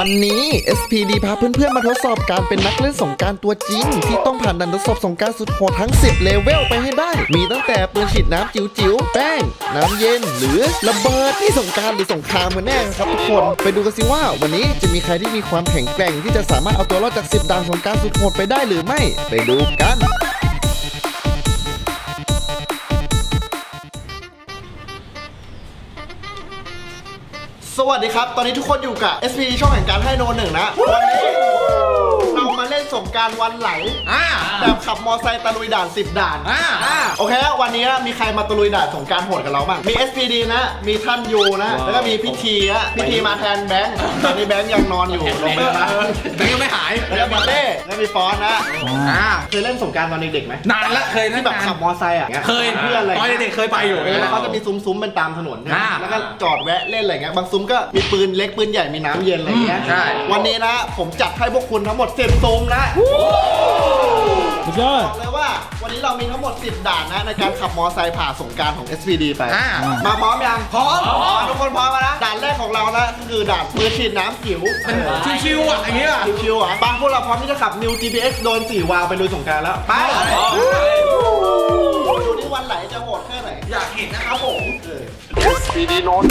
วันนี้ SPD พาเพื่อนๆมาทดสอบการเป็นนักเล่นสงกรารตัวจริง ที่ต้องผ่านดันทดสอบสงกรารสุดโหดทั้ง 10 เลเวลไปให้ได้ มีตั้งแต่ปืนฉีดน้ำจิ๋วๆ แป้ง น้ำเย็น หรือระเบิดที่สงกรารหรือสงครามกันแน่ครับทุกคน ไปดูกันสิว่า วันนี้จะมีใครที่มีความแข็งแกร่งที่จะสามารถเอาตัวรอดจาก 10ด่านสงกรารสุดโหดไปได้หรือไม่ ไปดูกัน สวัสดีครับ ตอนนี้ทุกคนอยู่กับ SP ช่องแห่งการให้โนหนึ่งนะ วันนี้เรามาเล่น สงกรารวันไหล อ่า แบบขับมอไซค์ตะลุยด่าน 10 ด่านอ่าโอเควันนี้มีใครมาตะลุยด่านสงกรารโหดกับเราบ้างมี SPD นะ มีท่านยูนะ แล้วก็มีพิธีอะพิธีมาแทนแบงค์ตอนนี้แบงค์ยังนอนอยู่โรงพยาบาลแบงค์ยังไม่หายแล้วก็มีเต้แล้วมีฟอนนะอ่าเคยเล่นสงกรารตอนเด็กๆไหมนานละเคยที่แบบขับมอไซค์อะเคยเพื่อนอะไรตอนเด็กๆเคยไปอยู่เออแล้วเขาจะมีซุ้มๆเป็นตามถนนใช่ไหมอ่าแล้วก็จอดแวะเล่นอะไรเงี้ยบางซุ้มก็มีปืนเล็กปืนใหญ่มีน้ำเย็นอะไรเงี้ยใช่ วันนี้นะผมจัดให้พวกคุณทั้งหมด10ซุ้มนะสุดยอด บอกเลยว่าวันนี้เรามีทั้งหมด 10 ด่านนะในการขับมอไซค์ผ่าสงกรารของ SPD ไป อ่า มาพร้อมยัง พร้อมทุกคนพร้อมแล้วนะด่านแรกของเรานะก็คือด่านปืนฉีดน้ำจิ๋วเป็นชิวๆอะอย่างเงี้ยชิวๆอะปาพวกเราพร้อมที่จะขับ New GPX โดน4วาล์วไปลุยสงกรารแล้ว ไปดูที่วันไหลจะโหดแค่ไหน อยากเห็นนะครับผม SPD โนน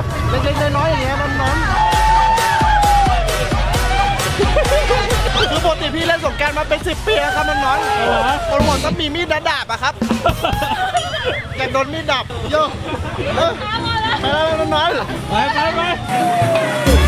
แบบเล็กๆน้อยๆอย่างเงี้ยน้อนๆคือปกติพี่เล่นสงกรารมาเป็นสิบปีแล้วครับน้องๆคนหมดต้องมีมีดดาบอะครับอยากโดนมีดดาบโยเออไปแล้วน้องไปไปไป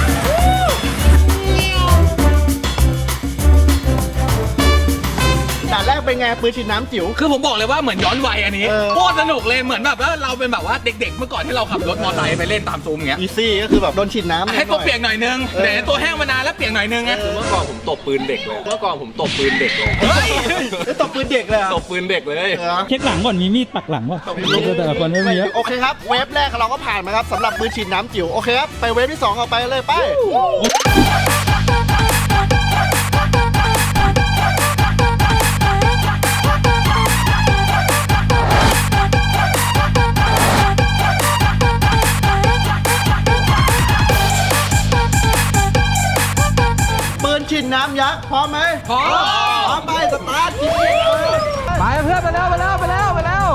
แรกเป็นไงปืนฉีดน้ำจิ๋ว คือผมบอกเลยว่าเหมือนย้อนวัยอันนี้เออ โคตรสนุกเลยเหมือนแบบว่าเราเป็นแบบว่าเด็ก ๆ เมื่อก่อนที่เราขับรถมอเตอร์ไซค์ไปเล่นตามซุ้มอย่างเงี้ย อีซี่ก็คือแบบโดนฉีดน้ำให้ตัวเปียกหน่อยนึงเออเดี๋ยวตัวแห้งมานานแล้วเปียกหน่อยนึงไงเมื่อก่อนผมตบปืนเด็กเลย เมื่อก่อนผมตบปืนเด็กเลย เฮ้ยไอ้ตบปืนเด็กเลยเหรตอะบปืนเด็กเลยเช็คหลังก่อนมีมีดปักหลังวะแต่ละคนไม่มีเยอะ โอเคครับ เวฟแรกเราก็ผ่านมาครับสำหรับปืนฉีดน้ำจิ๋ว โอเคครับ ไปเวฟที่สองเอาไปเลยไป นฉีดน้ำยักษ์พร้อมไหมพร้อม พร้อมไปสตาร์ทจีเอ็เลยไปเพื่อนไปแล้วไปแล้วไปแล้วไปแล้ว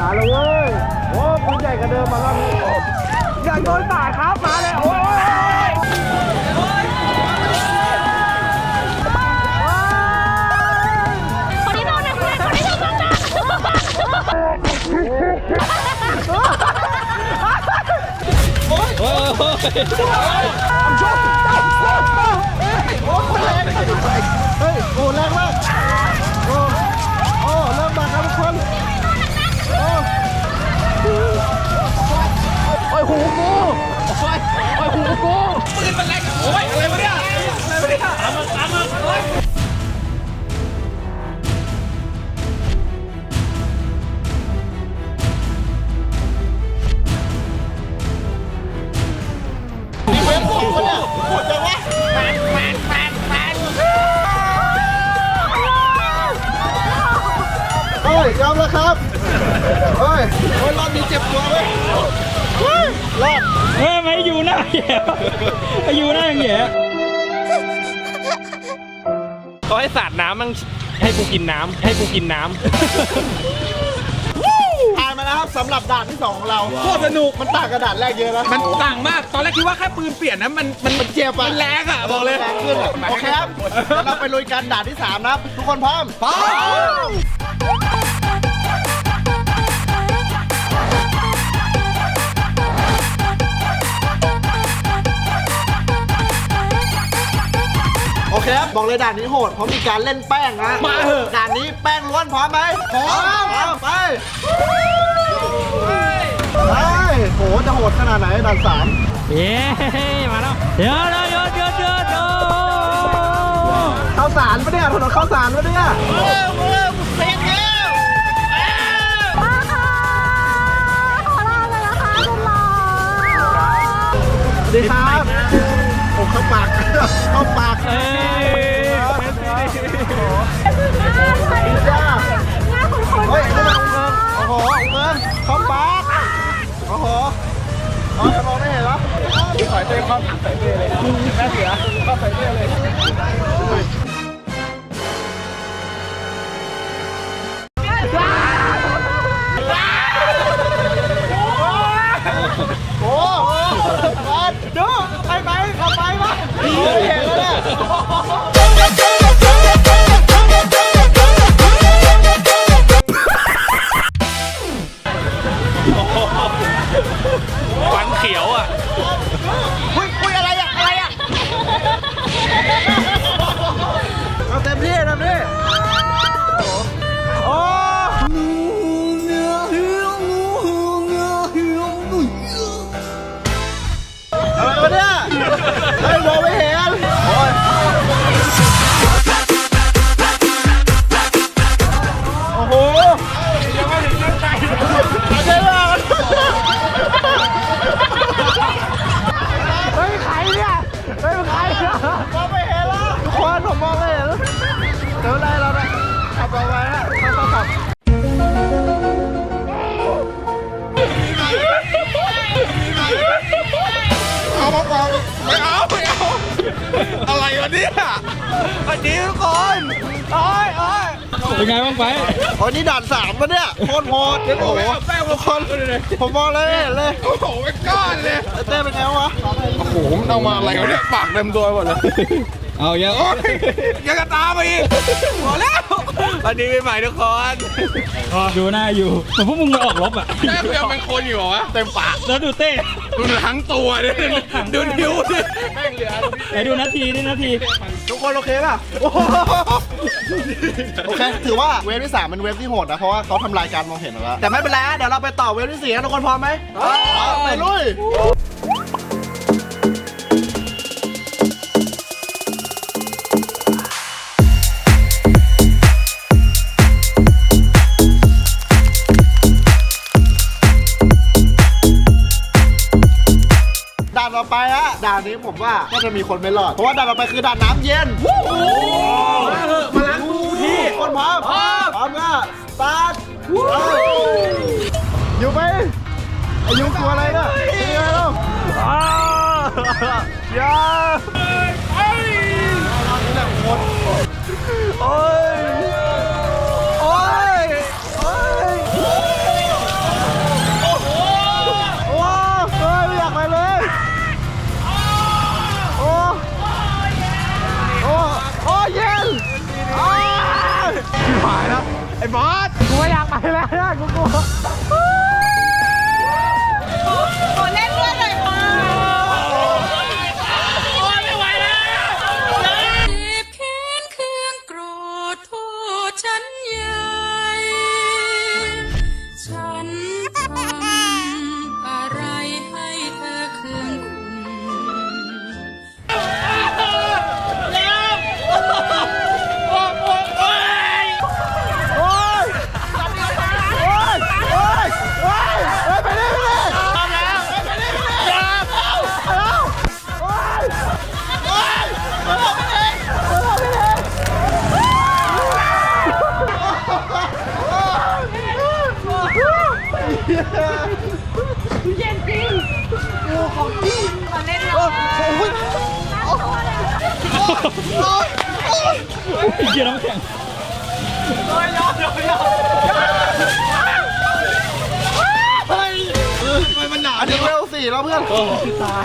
มาเลยเว้ยโอ้ปืนใหญ่กว่าเดิมมาแล้วนี้อยากโดนบาดครับมาเลยโอ้ยคนที่โดนนะคนที่โดนนะ เฮ้ยโอ้แรงมากโอ้โอ้เริ่มมาครับทุกคนโอ้โอ้ยหูกูโอ้ยหูกูปืนมันแรงโอ้ยอะไรวะเนี่ยอะไรวะเนี่ยตามมาตามมา ของคนเนี่ยโหดจังวะโอ้ยยอมแล้วครับเฮ้ยโอ้ยรอบนี้เจ็บตัวเว้ยเฮ้ยรอดเฮ้ยไม่อยู่หน้าแย่ไปอยู่หน้าอย่างแย่เขาให้สาดน้ำมั่งให้กูกินน้ำให้กูกินน้ผ่า นมาแล้วครับสำหรับด่านที่สองของเราโคตรสนุกมันต่างกับด่านแรกเยอะนะำมันต่างมาก ตอนแรกคิดว่าแค่ปืนเปลี่ยนนะ มัน มันมันเจ็บอะมันแรงอะบอกเลยแรงขึ้นอะโอเคครับเดี๋ยวเราไปลุยกันด่านที่สามนะครับ ทุกคนพร้อมพร้อมโอเคครับบอกเลยด่านนี้โหดเพราะมีการเล่นแป้งนะมาเถอะ ด่านนี้แป้งล้วนพร้อมไหมพร้อมพร้อมไป ไปโหจะโหดขนาดไหนด่านสามเย้มาแล้วเดี๋ยวเดี๋ยวเดี๋ยวเดี๋ยวเดี๋ยวเดี๋ยวข้าวสารปะเนี่ยถนนข้าวสารปะเนี่ยมา เต้ข้าใส่เต้เลยแม่เสือข้าใส่เต้เลยโอ้โหดูไปไปขับไปวะเห็นแล้วเนี่ย นโอ้ยโอ้ยเป็นไงบ้างไปโอ้ยนี่ด่านสามปะเนี่ยโคตรโหดโอ้โหแป้งมาคนเลยผมมองเลยไม่เห็นเลยโอ้โหเป็นก้อนเลยไอ้เต้เป็นไงวะโอ้โหมันเอามาอะไรวะเนี่ยปากเต็มตัวหมดเลย เอาเยอะโอ้ยยังกระตามมาอีกหมดแล้วสวัสดีปีใหม่ทุกคนดูหน้าอยู่เหมือนพวกมึงมาออกรบอะแม่งยังเป็นคนอยู่เหรอวะเต็มปากแล้วดูเต้ดูทั้งตัวดิดูนิ้วดิไหนดูนาทีดินาที ทุกคนโอเคป่ะโอ้โหโอเคถือว่าเวฟที่สามเป็นเวฟที่โหดนะเพราะว่าเขาทำลายการมองเห็นแล้วแต่ไม่เป็นไรฮะเดี๋ยวเราไปต่อเวฟที่สี่นะทุกคนพร้อมไหมไปลุย ต่อไปฮะด่านนี้ผมว่าน่าจะมีคนไม่รอด เพราะว่าด่านต่อไปคือด่านน้ำเย็นมาล้างกูที่คนพร้อมพร้อมก็สตาร์ทอยู่ไหมอายุกลัวอะไรเนี่ยเป็นยังไงลูกอย่าโอ้ยโอ้ย ชิบหายแล้วไอ้บอสกูไม่อยากไปแล้วนะกูกลัว วลสี่แล้วเพื่อนตาย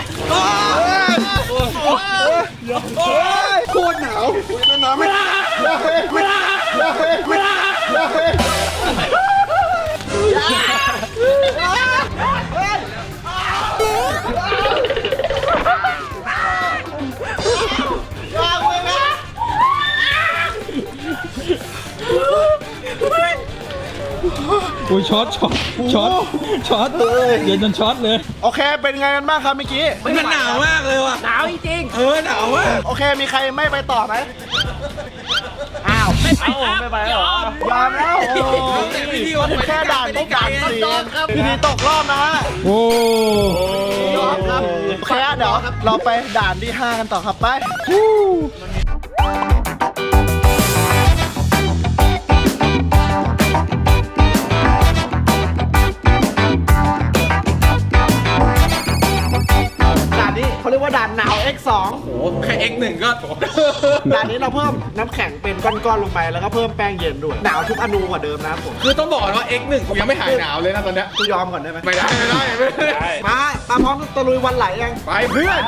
โคตรหนาวน้ำไม่ไม่ไม่ไม่วา อุ้ยช็อตช็อตช็อตช็อตเย็นจนช็อตเลย โอเค เป็นไงกันบ้างครับเมื่อกี้ มันหนาวมากเลยว่ะ หนาวจริงเออหนาวมากโอเค มีใครไม่ไปต่อไหมอ้าวไม่ไปครับไม่ไปหรอยอมแล้วโอ้แค่ด่านพวกด่านสี่พี่ดีตกรอบนะฮะโอ้ยอมครับโอเคฮะเดี๋ยวเราไปด่านที่5กันต่อครับไป สองโอ้โหแค่ X1 กหนึ่งก็อันนี้เราเพิ่มน้ำแข็งเป็นก้อนๆลงไปแล้วก็เพิ่มแป้งเย็นด้วยหนาวทุกอนูกว่าเดิมนะผมคือต้องบอกก่อนว่า X1 กูยังไม่หายหนาวเลยนะตอนนี้ยกูยอมก่อนได้ไหมไม่ได้ไม่ได้ไม่ได้มามพร้อมตะลุยวันไหลยังไปเพื่อน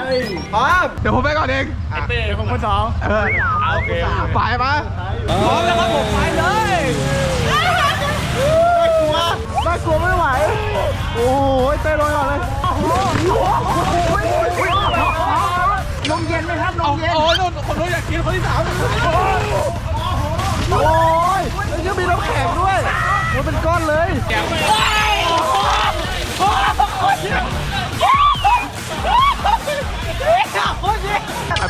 พร้อมเดี๋ยวผมไปก่อนเองไอเต้ผมคนสองเออโอเคไปมาพร้อมแล้วครับผมไปเลยน่กลัวน่กลัวไม่ไหวโอ้โหเต้ลอยก่อนเลยโอ้โห ลมเย็นไหมครับลมเย็น โอ้ยนู่นคนนู้นอยากกินคนที่สามโอ้ยแล้วยังมีน้ำแข็งด้วยมันเป็นก้อนเลย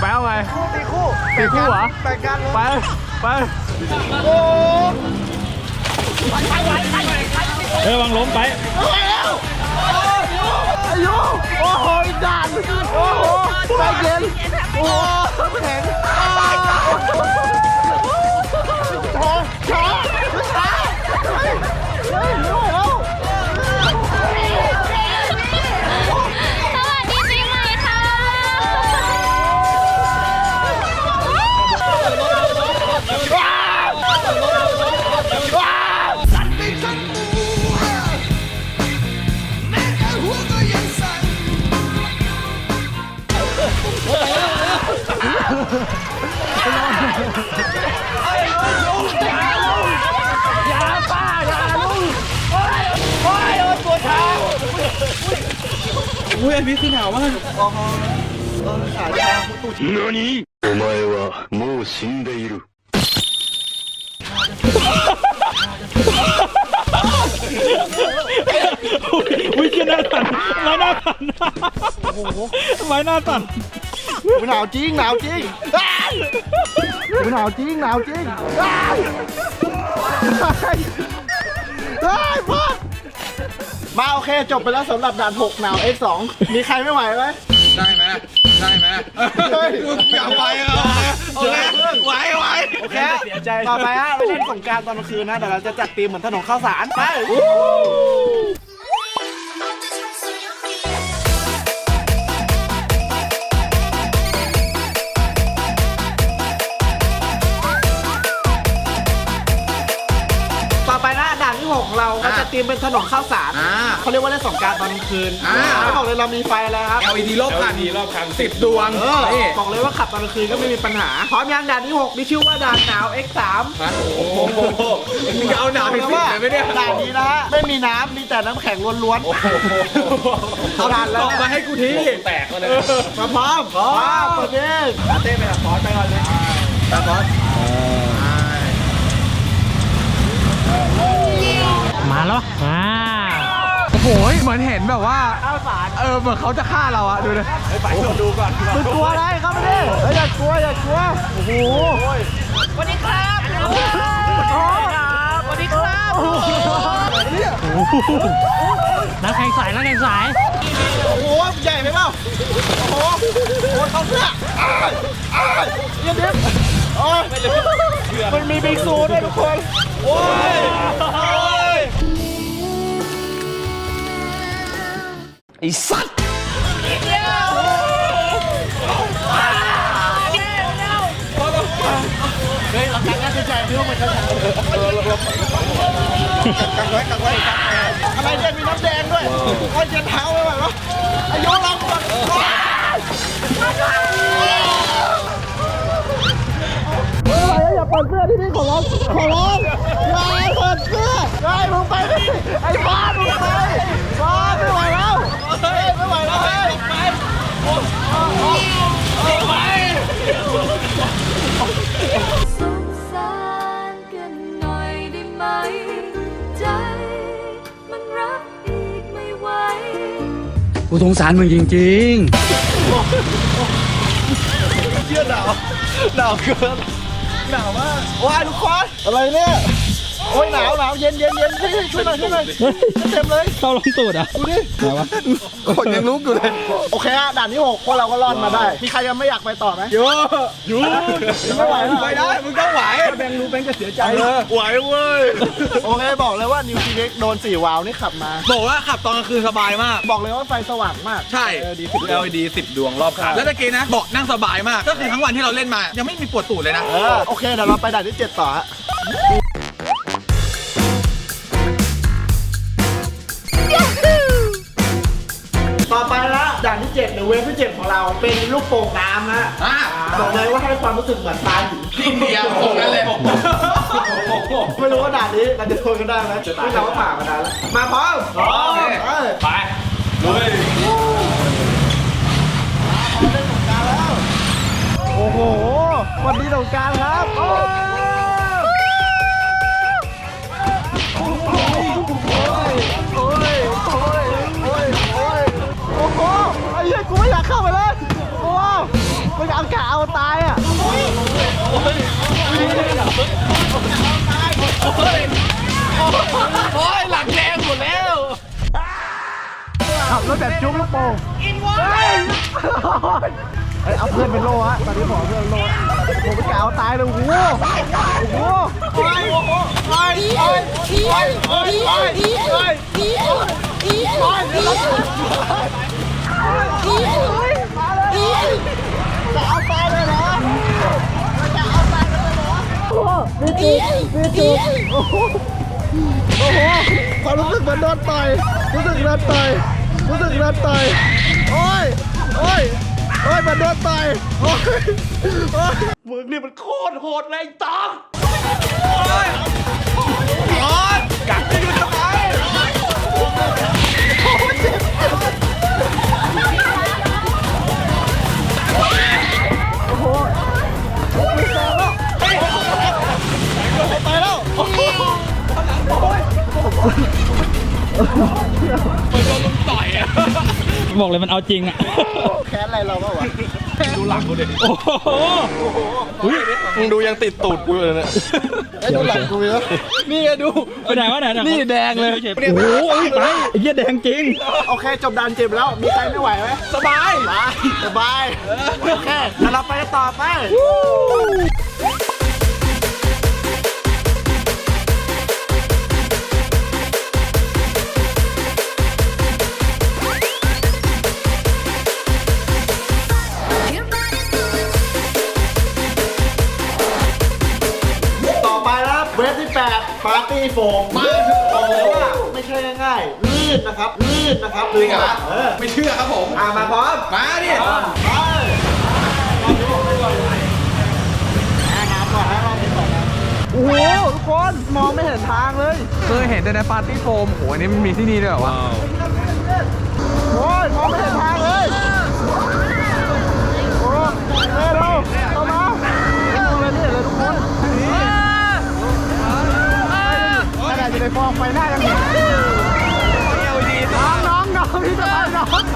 ไปเอาไงตีคู่ตีคู่เหรอแบ่งกันเลยไปไปโอ้เฮ้ยระวังล้มไปอายุโอ้โหอีกด่านโอ้โห ใจเย็นโอ้โหแข็งอ้าช้าช้อุ้ยอันนี้คือหนาวมาก お前はもう死んでいる。 อุ้ยเกียร์หน้าสั่นไม้หน้าสั่นไม้หน้าสั่น หนาวจริงหนาวจริงอ้ายหนาวจริงหนาวจริงอ้ายเฮ้ยพ่อ มาโอเค จบไปแล้วสำหรับด่าน6หนาว X2 มีใครไม่ไหวไหม ได้ไหมได้ไหมเฮ้ย อย่าไปอะโอเคไหวไหวโอเค ต่อไปฮะไปเล่นสงกรารตอนกลางคืนนะเดี๋ยวเราจะจัดธีมเหมือนถนนข้าวสารไป ของเราก็จะตีมเป็นถนนข้าวสารอ่าเขาเรียกว่าเล่นสงกรารตอนกลางคืนอ่า เขาบอกเลยเรามีไฟแล้วครับ LED รอบคันรอบคัน สิบดวงเออนี่บอกเลยว่าขับตอนกลางคืนก็ไม่มีปัญหา พร้อมยังด่านที่6มีชื่อว่าด่านหนาว X3 โอ้โหมึงจะเอาหนาวไปบอกสิว่าเลยไหมเนี่ยด่านนี้นะฮะไม่มีน้ำมีแต่น้ำแข็งล้วนๆเอาด่านแล้วบอกมานะให้กูทีแตกมาเลย มาพร้อมพร้อมเปิดเพลงอาเต้ไปกับฟอสไปก่อนเลยตามฟอส มาแล้วอ่าโอ้โหเหมือนเห็นแบบว่าเออเหมือนเขาจะฆ่าเราอะดูเลยมึงกลัวอะไรครับมาดิเฮ้ยอย่ากลัวอย่ากลัวโอ้โหสวัสดีครับสวัสดีครับสวัสดีครับน้ำแข็งสายน้ำแข็งสายโอ้โหใหญ่ไปเปล่าโอ้โหโอ้โหเขาเสื้ออ้ายอ้ายเยี่ยมดิโอ้ยมันมีบิ๊กซูด้วยทุกคนโอ้ย อ้ยไอ้สัตว์เพี่ว่ามันช้าๆเออเราเรากักไว้กักไว้กักไว้อะไรเนี่ยมีน้ำแดงด้วยโอ้ยเย็นเท้าไปหมดแล้วอายุเราก่อนอย่าเปิดเสื้อที่นี่ขอร้องขอร้องอย่าเปิดเสื้อได้มึงไปไอ้บ้ามึงไป สงสารมึงจริงๆเชื่อหนาวหนาวเกินหนาวมากว้ายทุกคนอะไรเนี่ย อ้ยหนาวหนาวเย็นเย็นเย็นช่วยช่วยหน่อยช่วยหน่อยเต็มเลยเข้าลงตูดอะดูดิไหนวะคนยังลุกอยู่เลยโอเคอะด่านที่หกพวกเราก็รอดมาได้ มีใครยังไม่อยากไปต่อไหมอยู่อยู่ไม่ไหวไม่ได้มึงต้องไหวแบงรู้แบงจะเสียใจไหวเว้ยโอเคบอกเลยว่านิวซีเล็กโดนสี่วาล์วนี่ขับมา บอกว่าขับตอนกลางคืนสบายมาก บอกเลยว่าไฟสว่างมากใช่เออดีสุด LED 10ดวงรอบคันแล้วตะกี้นะเบาะนั่งสบายมากก็คือทั้งวันที่เราเล่นมา ยังไม่มีปวดตูดเลยนะเออโอเคเดี๋ยวเราไปด่านที่เจ็ดต่อฮะ หรือเวฟที่เจ็ดของเราเป็นลูกโป่งน้ำนะอ่า บอกเลยว่าให้ความรู้สึกเหมือนปลาหินเดียวโป่งนั้นเลยไม่รู้ว่าด่านนี้เราจะทนกันได้ไหมไม่เราก็ผ่านมานานแล้วมาพร้อมพร้อมไปลุยโอ้โหวันนี้สงกรารครับ เอากะเอาตายอะโอ้ยหลังแดงหมดแล้วขับรถแบบจุ๊บลูกโป่งอินวเฮ้ยเฮ้ยเอาเพื่อนเป็นโลฮะตอนนี้ผมเอาเพื่อนโลผมไปกาวตายเลยโอ้โหโอ้โหโอ้ยโอ้ยโหโอ้ยโอ้ยโอ้ยโอ้ยโอ้ยโอ้ยโอ้ยโอ้ยมาเลย จะเอาตายเลยเหรอจะเอาตายเลยเหรอโอ้โหมีจูมีจูโอ้โหโอ้โหความรู้สึกเหมือนโดนต่อยรู้สึกโดนต่อยรู้สึกโดนต่อยโอ้ยโอ้ยโอ้ยมันโดนต่อยโอ้ยโอ้ยมึงนี่มันโคตรโหดเลยไอ้ตองโอ้ยโอ้ยกัดไม่อยู่ทำไมไป ต่อยอะบอกเลยมันเอาจริงอะ แค้นอะไรเราบ้างวะดูหลังกูดิโอ้โหมึงดูยังติดตูดกูเลยเนี่ยไอ้ดูหลังกูเยนะนี่ไงดูไปไหนวะไหนนี่แดงเลยโอ้โหไปไอ้เหี้ยแดงจริงโอเคจบดานเจ็บแล้วมีใครไม่ไหวไหมสบายสบายโอเคเดี๋ยวเราไปต่อไป โฟมมาบอกเลยว่าไม่ใช่ง่ายๆลื่นนะครับลื่นนะครับจริงเหรอเออไม่เชื่อครับผม อะมาพร้อมมาดิไปน้ำก่อนนะรอบนี้ก่อนนะโอ้โหทุกคนมองไม่เห็นทางเลยเคยเห็นแต่ในปาร์ตี้โฟมโหอันนี้มันมีที่นี่ด้วยเหรอวะโอ้ยมองไม่เห็นทาง ฟองไฟหน้ายังเห็นน้องน้องน้องพี่จะไปน้องน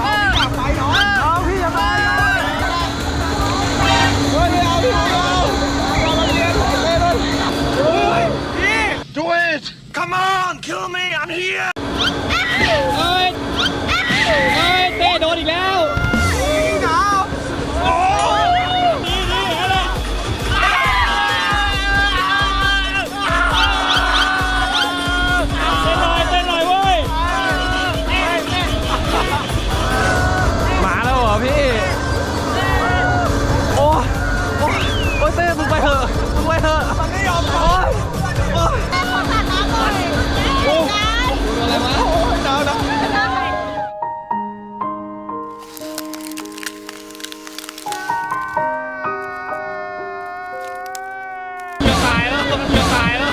้อง ตายแล้ว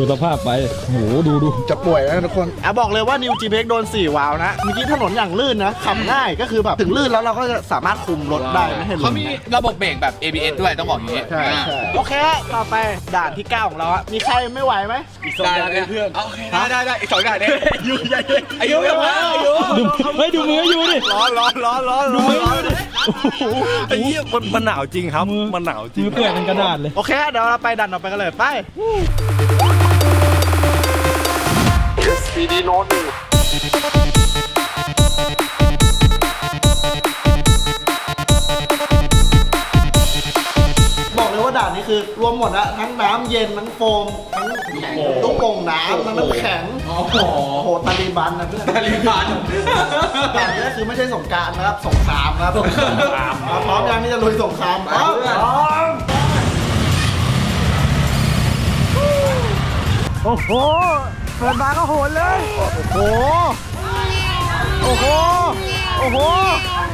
ดูสภาพไปโอ้โหดูดูจะป่วยนะทุกคนอะบอกเลยว่านิวจีเพ็กโดน 4 วาล์วนะ เมื่อกี้ถนนอย่างลื่นนะขับง่ายก็คือแบบถึงลื่นแล้วเราก็จะสามารถคุมรถได้ไม่ให้ล้เขามมีระบบเบรกแบบ ABS ด้วยต้องบอกอย่างนี้ใช่ใช่โอเคต่อไปด่านที่ 9 ของเราอะมีใครไม่ไหวไหมได้ได้เพื่อนโอเคได้ได้ได้อีกสองด่านเนี่ยอายุใหญ่อายุแบบว่าอายุดูเฮ้ยดูมืออยู่ดิร้อนร้อนร้อนร้อนดูมืออยู่ดิโอ้โหไอ้เหี้ยมันมันหนาวจริงครับมือมันหนาวจริงมือเปื่อยเป็นกระดาษเลยโอเคเดี๋ยวเราไปดันออกไปกันเลยไป บอกเลยว่าด่านนี้คือ รวมหมดอะทั้งน้ำเย็นทั้งโฟมทั้งลูกโป่งน้ำทั้งน้ำแข็งโอ้โหโอ้โหตาลีบันนะเพื่อน ตาลีบันด่านนี้คือไม่ใช่สงกรารนะครับสงครามครับสงครามพร้อมยังที่จะลุยสงครามพร้อมพร้อมโอ้โห เปิดมาก็โหนเลย โอ้โห โอ้โห โอ้โห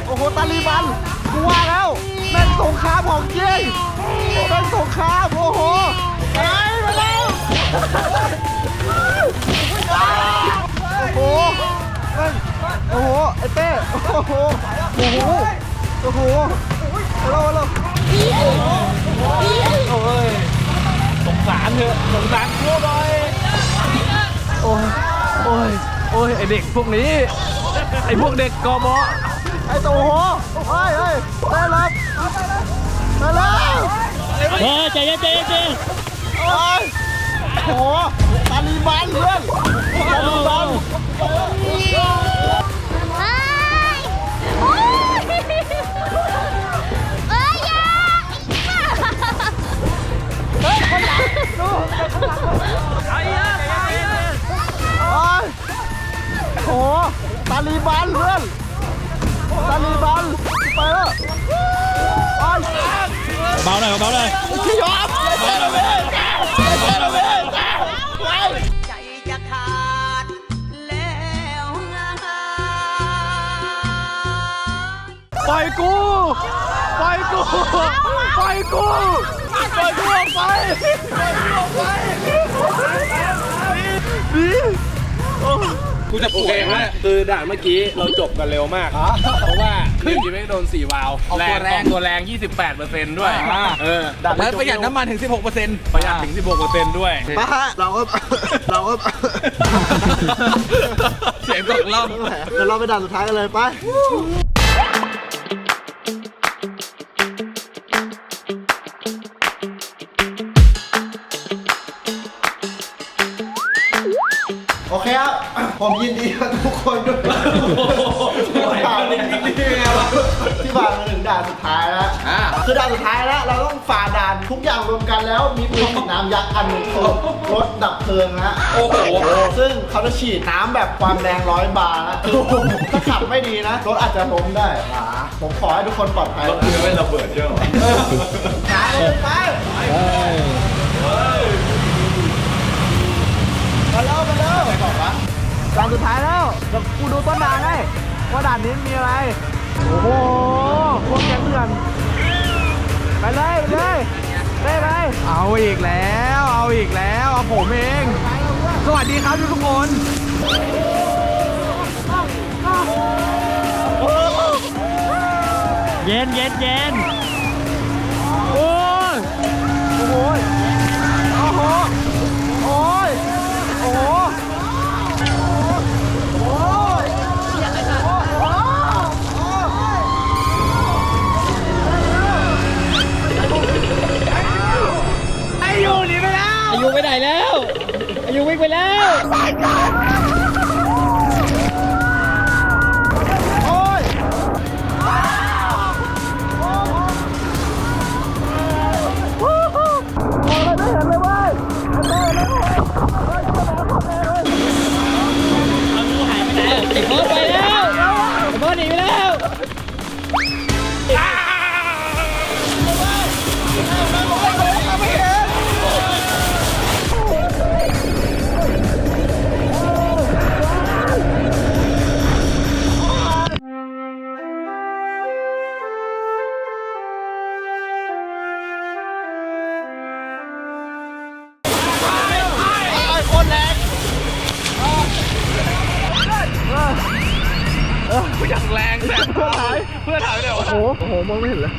โอ้โห ตาลีบันกูว่าแล้วนั่นสงครามของจริงนั่นสงคราม โอ้โหไปมาแล้วโอ้โหนั่นโอ้โห ไอ้เต้ โอ้โห โอ้โห โอ้โหเร็วเร็วสงสารเถอะสงสารกูหน่อย อ้ยโอ้ยโอ้ยไอเด็กพวกนี้ ไอพวกเด็กกบไอตัวโหเฮ้ยเฮ้ยได้รับได้แล้วเฮ้ยใจเย็นใจเย็นใจเย็นโอ้ยโอ้โหตาลีบันเพื่อนตาลีบันเฮ้ยโอ้ยเอ้ยอย่าโโอ้โหตาลีบันเพื่อนตาลีบันไปแล้วโอ้ยเบาหน่อยเบาหน่อยพี่ยอมไปแล้วเว้ยไปแล้วเว้ยไปใจจะขาดแล้วนะปล่อยกูปล่อยกูปล่อยกูปล่อยกูออกไปปล่อยกูออกไปดี กูจะป่วยไหมคือด่านเมื่อกี้เราจบกันเร็วมาก เพราะว่านิวจีเม็กโดน4วาล์วเอาตัวแรง ตัวแรง 28เปอร์เซ็นต์ด้วยเออแล้วประหยัดน้ำมันถึง 16เปอร์เซ็นต์ประหยัดถึง 16เปอร์เซ็นต์ด้วยมาฮะเราก็เราก็เสียงตกล่องเดี๋ยวเราไปด่านสุดท้ายกันเลยไป ผมยินดีกับทุกคนด้วยที่ผ่านที่ผ่านมาถึงด่านสุดท้ายแล้วอ่า คือด่านสุดท้ายแล้ว เราต้องฝ่าด่านทุกอย่างรวมกันแล้ว มีปืนฉีดน้ำยักษ์อันหนึงคือรถดับเพลิงนะโอ้โห ซึ่งเขาจะฉีดน้ำแบบความแรงร้อยบาร์นะคือถ้าขับไม่ดีนะ รถอาจจะล้มได้ผมขอให้ทุกคนปลอดภัยรถไม่ระเบิดเยอะหาเลยไปเฮ้ย มาเร็วมาเร็วไปก่อนวะ ด่านสุดท้ายแล้วเดี๋ยวกูดูต้นทางให้ว่าด่านนี้มีอะไร โอ้โหพวกแกงเถื่อนไปเลยไปเลยไปเลยเอาอีกแล้ว เอาอีกแล้วเอาผมเอง สวัสดีครับทุกคนเย็นเย็นเย็น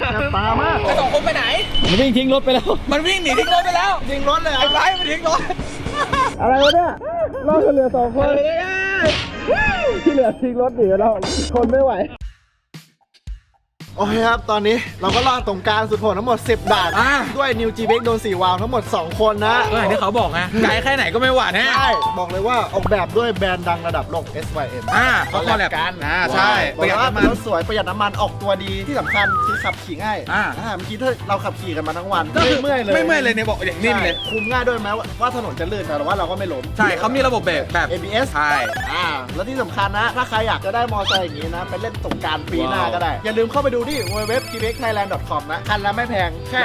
องไม่เห็นเลยแสบตามาก ไอ้สองคนไปไหน มันวิ่งทิ้งรถไปแล้ว มันวิ่งหนีทิ้งรถไปแล้วยิงรถเลยไอ้ไบร์ทมันทิ้งรถอะไรวะเนี่ยรอดเหลือสองคน ที่เหลือทิ้งรถหนีแล้วทนไม่ไหว โอเคครับ ตอนนี้เราก็รอดตรงกลางสุดโหดทั้งหมด 10 บาท อ่า ด้วยนิวจีเบกโดน 4 วาล์วทั้งหมด 2 คนนะ ก็อย่างที่เขาบอกไงไกลแค่ไหนก็ไม่หวานแน่ใช่ บอกเลยว่าออกแบบด้วยแบรนด์ดังระดับโลก SYM อ่าเขาคอลแลบกันอ่าใช่ปประระหหยัยัดดน้ำน้ำมัมันนสวยประหยัดน้ำมันออกตัวดีที่สำคัญคือขับขี่ง่ายอ่าอ่า เมื่อกี้ถ้าเราขับขี่กันมาทั้งวันก็คือไม่เมื่อยเลยไม่เมื่อยเลยเนี่ยบอกอย่างนิ่มเลย ใช่คุมง่ายด้วยแม้ว่าว่าถนนจะลื่นแต่ว่าเราก็ไม่ล้ม ใช่เขามีระบบเบรกแบบ ABS ใช่ อ่าแล้วที่สำคัญนะ ถ้าใครอยากจะได้มอเตอร์ไซค์อย่างนี้นะ ไปเล่นสงกรารปีหน้าก็ได้ อย่าลืมเข้าไปดูที่ www.kbxthailand.com นะ คันละไม่แพง แค่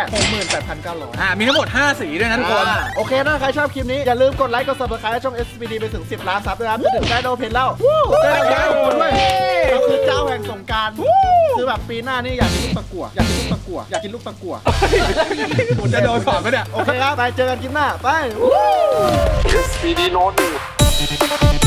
68,900 อ่ามีทั้งหมด 5 สีด้วยนะทุกคนอ่าโอเคนะ ใครชอบคลิปนี้ อย่าลืมกดไลค์ กด subscribe ให้ช่อง SPD ไปถึง 10 ล้านซับด้วยนะครับจะถึงได้โดเพนแล้วได้โดเพนด้วยเราคือเจ้าแห่งสงกรารคือแบบปีหน้านี่อยากกินลูกตะกั่วอยากกินลูกตะกั่วอยากกินลูกตะกั่วผมจะโดนสอนไหมเนี่ย โอเคครับ ไปเจอกันคลิปหน้า ไป SPD ノート